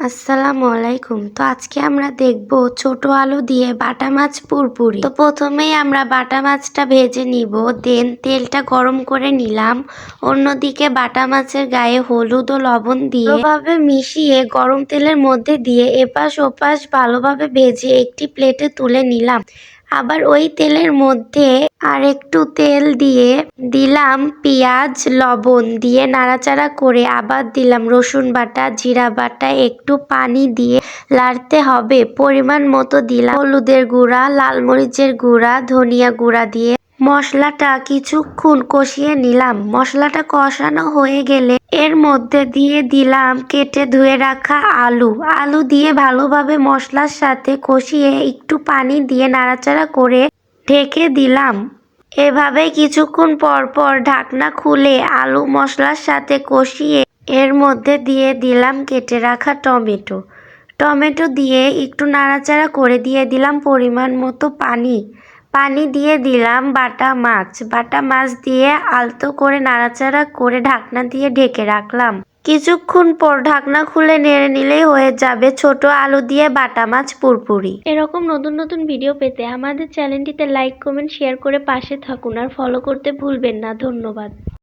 আসসালামু আলাইকুম। তো আজকে আমরা দেখব ছোট আলু দিয়ে বাটা মাছ পুরপুরি। তো প্রথমেই আমরা বাটা মাছটা ভেজে নিব, দেন তেলটা গরম করে নিলাম। অন্যদিকে বাটা মাছের গায়ে হলুদ ও লবণ দিয়ে ভালোভাবে মিশিয়ে গরম তেলের মধ্যে দিয়ে এপাশ ওপাশ ভালোভাবে ভেজে একটি প্লেটে তুলে নিলাম। আবার ওই তেলের মধ্যে আর একটু তেল দিয়ে দিলাম পেঁয়াজ, লবণ দিয়ে নাড়াচাড়া করে আবার দিলাম রসুন বাটা, জিরা বাটা, একটু পানি দিয়ে লাড়তে হবে। পরিমাণ মতো দিলাম হলুদের গুঁড়া, লাল মরিচের গুঁড়া, ধনিয়া গুঁড়া দিয়ে মশলাটা কিছুক্ষণ কষিয়ে নিলাম। মশলাটা কষানো হয়ে গেলে এর মধ্যে দিয়ে দিলাম কেটে ধুয়ে রাখা আলু। আলু দিয়ে ভালোভাবে মশলার সাথে কষিয়ে একটু পানি দিয়ে নাড়াচাড়া করে ঢেকে দিলাম। এভাবে কিছুক্ষণ পর পর ঢাকনা খুলে আলু মশলার সাথে কষিয়ে এর মধ্যে দিয়ে দিলাম কেটে রাখা টমেটো। টমেটো দিয়ে একটু নাড়াচাড়া করে দিয়ে দিলাম পরিমাণ মতো পানি। পানি দিয়ে দিলাম বাটা মাছ। বাটা মাছ দিয়ে আলতো করে নাড়াচাড়া করে ঢাকনা দিয়ে ঢেকে রাখলাম। কিছুক্ষণ পর ঢাকনা খুলে নেড়ে নিলেই হয়ে যাবে ছোট আলু দিয়ে বাটা মাছ পুরপুরি। এরকম নতুন নতুন ভিডিও পেতে আমাদের চ্যানেলটিতে লাইক কমেন্ট শেয়ার করে পাশে থাকুন আর ফলো করতে ভুলবেন না। ধন্যবাদ।